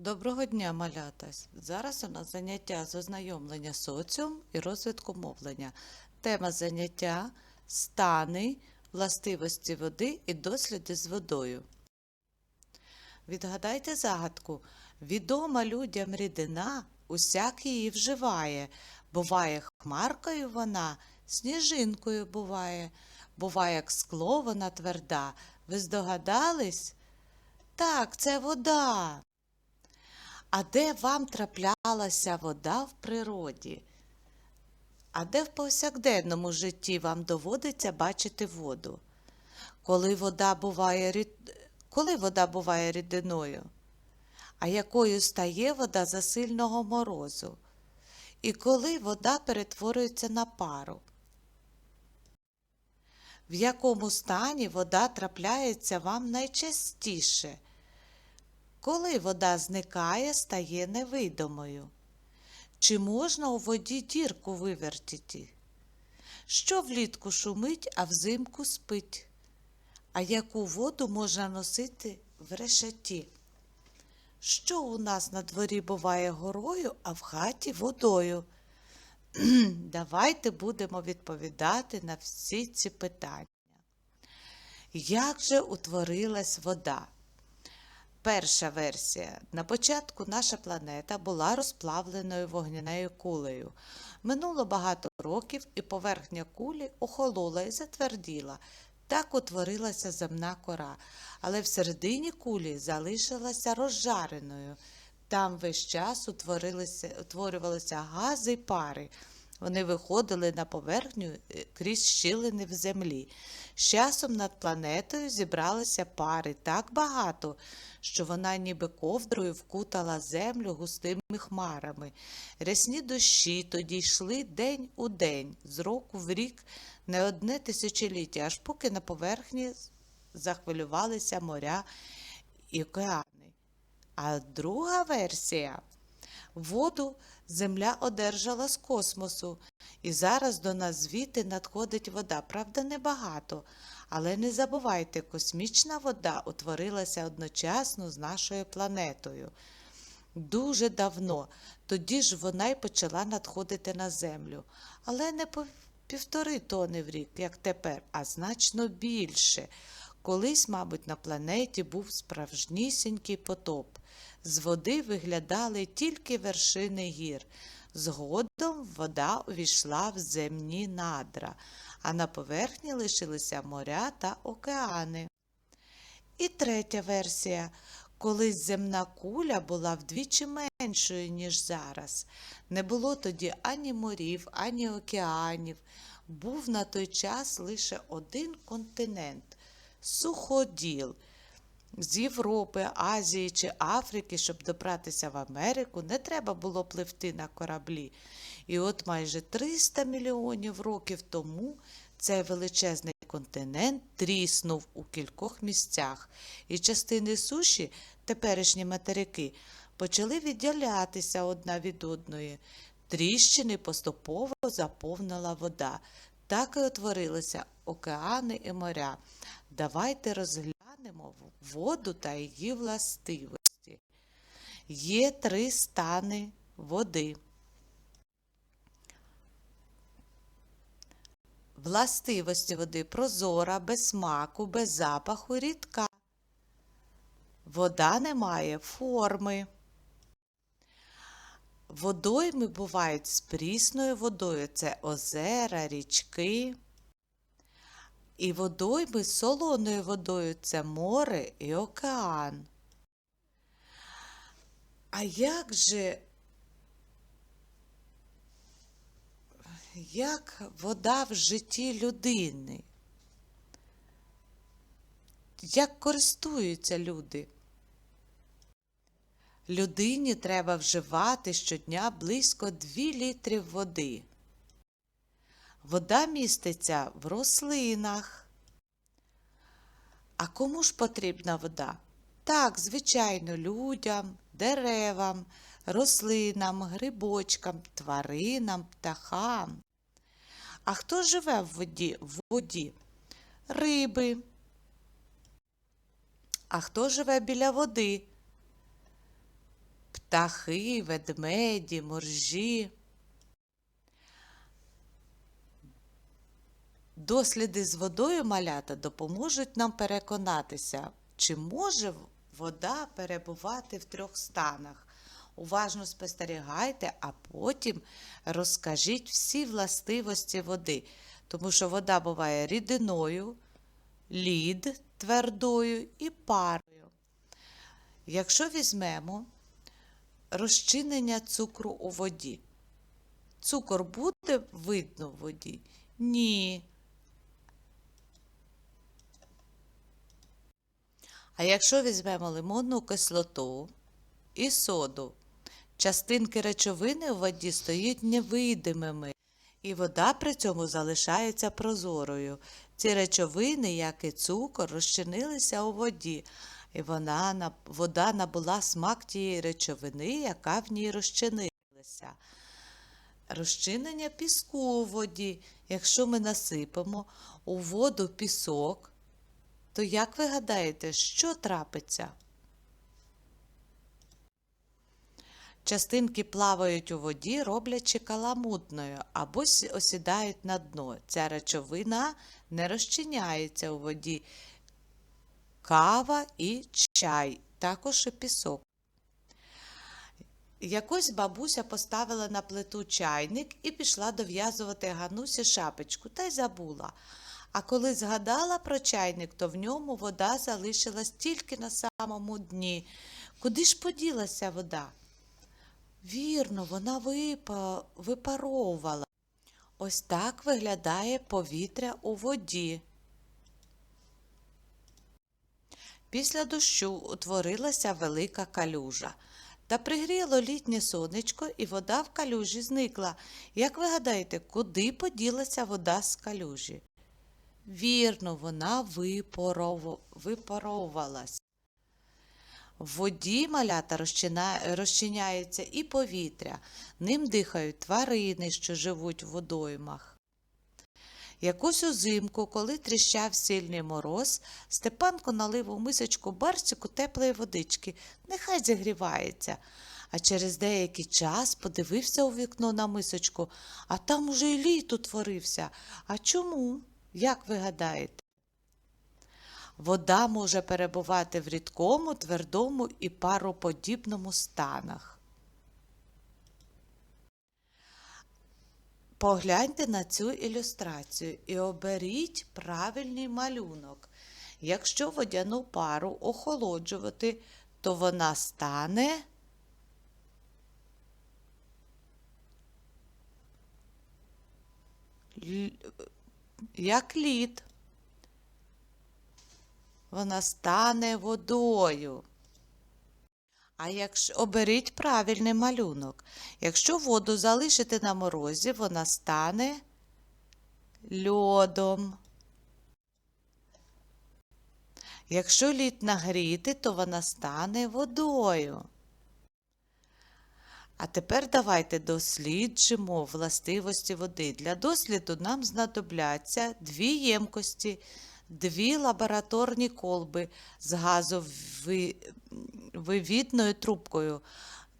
Доброго дня, малята! Зараз у нас заняття з ознайомлення соціум і розвитку мовлення. Тема заняття стани, властивості води і досліди з водою. Відгадайте загадку. Відома людям рідина, усяк її вживає. Буває хмаркою вона, сніжинкою буває. Буває, як скло вона тверда. Ви здогадались? Так, це вода. А де вам траплялася вода в природі? А де в повсякденному житті вам доводиться бачити воду? Коли вода буває, рід... Коли вода буває рідиною? А якою стає вода за сильного морозу? І коли вода перетворюється на пару? В якому стані вода трапляється вам найчастіше? Коли вода зникає, стає невидимою. Чи можна у воді дірку вивертіти? Що влітку шумить, а взимку спить? А яку воду можна носити в решеті? Що у нас на дворі буває горою, а в хаті водою? Давайте будемо відповідати на всі ці питання. Як же утворилась вода? Перша версія. На початку наша планета була розплавленою вогняною кулею. Минуло багато років, і поверхня кулі охолола і затверділа. Так утворилася земна кора, але всередині кулі залишилася розжареною. Там весь час утворилися, утворювалися гази й пари. Вони виходили на поверхню е, крізь щілини в землі. З часом над планетою зібралися пари так багато, що вона ніби ковдрою вкутала землю густими хмарами. Рясні дощі тоді йшли день у день, з року в рік, не одне тисячоліття, аж поки на поверхні захвилювалися моря і океани. А друга версія воду земля одержала з космосу, і зараз до нас звідти надходить вода. Правда, небагато. Але не забувайте, космічна вода утворилася одночасно з нашою планетою. Дуже давно, тоді ж вона й почала надходити на землю. Але не по півтори тони в рік, як тепер, а значно більше. Колись, мабуть, на планеті був справжнісінький потоп. З води виглядали тільки вершини гір. Згодом вода увійшла в земні надра, а на поверхні лишилися моря та океани. І третя версія. Колись земна куля була вдвічі меншою, ніж зараз. Не було тоді ані морів, ані океанів. Був на той час лише один континент суходіл. З Європи, Азії чи Африки, щоб добратися в Америку, не треба було пливти на кораблі. І от майже 300 мільйонів років тому цей величезний континент тріснув у кількох місцях, і частини суші, теперішні материки, почали відділятися одна від одної. Тріщини поступово заповнила вода. Так і утворилися океани і моря. Давайте розглянемо воду та її властивості. Є три стани води. Властивості води прозора, без смаку, без запаху, рідка. Вода не має форми. Водойми бувають з прісною водою це озера, річки. І водойми з солоною водою це море і океан. А як же, як вода в житті людини? Як користуються люди? Людині треба вживати щодня близько 2 літрів води. Вода міститься в рослинах. А кому ж потрібна вода? Так, звичайно, людям, деревам, рослинам, грибочкам, тваринам, птахам. А хто живе в воді? В воді? Риби. А хто живе біля води? птахи, ведмеді, моржі. Досліди з водою малята допоможуть нам переконатися, чи може вода перебувати в трьох станах. Уважно спостерігайте, а потім розкажіть всі властивості води, тому що вода буває рідиною, лід твердою і парою. Якщо візьмемо розчинення цукру у воді, цукор буде видно в воді? Ні. А якщо візьмемо лимонну кислоту і соду, частинки речовини у воді стають невидимими, і вода при цьому залишається прозорою. Ці речовини, як і цукор, розчинилися у воді, і вона, вода набула смак тієї речовини, яка в ній розчинилася. Розчинення піску у воді. Якщо ми насипемо у воду пісок, то як ви гадаєте, що трапиться? Частинки плавають у воді, роблячи каламутною або осідають на дно. Ця речовина не розчиняється у воді. Кава і чай, також і пісок. Якось бабуся поставила на плиту чайник і пішла дов'язувати Ганусі шапочку та й забула. А коли згадала про чайник, то в ньому вода залишилась тільки на самому дні. Куди ж поділася вода? Вірно, вона випа... випаровувала. Ось так виглядає повітря у воді. Після дощу утворилася велика калюжа. Та пригріло літнє сонечко, і вода в калюжі зникла. Як ви гадаєте, куди поділася вода з калюжі? Вірно, вона випаров... випаровувалась. В воді малята розчина... розчиняється і повітря, ним дихають тварини, що живуть в водоймах. Якось узимку, коли тріщав сильний мороз, Степанко налив у мисочку барсику теплої водички, нехай зігрівається. А через деякий час подивився у вікно на мисочку, а там уже й лід утворився. А чому? Як ви гадаєте? Вода може перебувати в рідкому, твердому і пароподібному станах. Погляньте на цю ілюстрацію і оберіть правильний малюнок. Якщо водяну пару охолоджувати, то вона стане як лід. Вона стане водою. А якщо оберіть правильний малюнок. Якщо воду залишити на морозі, вона стане льодом. Якщо лід нагріти, то вона стане водою. А тепер давайте досліджимо властивості води. Для досліду нам знадобляться дві ємкості, дві лабораторні колби з газовивідною трубкою,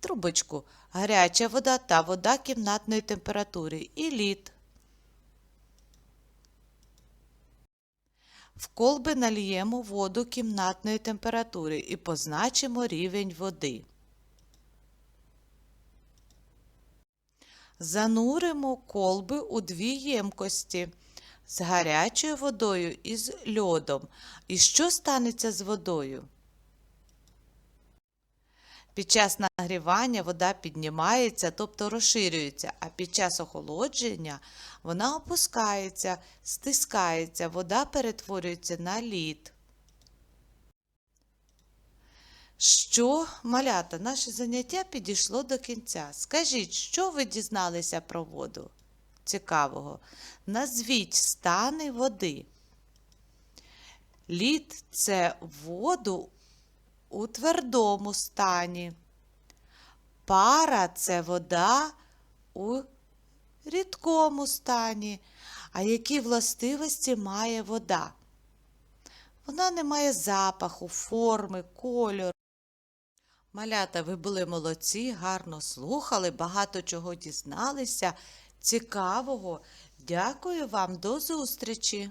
трубочку, гаряча вода та вода кімнатної температури і лід. В колби наліємо воду кімнатної температури і позначимо рівень води. Зануримо колби у дві ємкості з гарячою водою і з льодом. І що станеться з водою? Під час нагрівання вода піднімається, тобто розширюється, а під час охолодження вона опускається, стискається, вода перетворюється на лід. Що, малята, наше заняття підійшло до кінця. Скажіть, що ви дізналися про воду? Цікавого. Назвіть стани води. Лід це воду у твердому стані. Пара це вода у рідкому стані. А які властивості має вода? Вона не має запаху, форми, кольору. Малята, ви були молодці, гарно слухали, багато чого дізналися. Цікавого. Дякую вам, до зустрічі!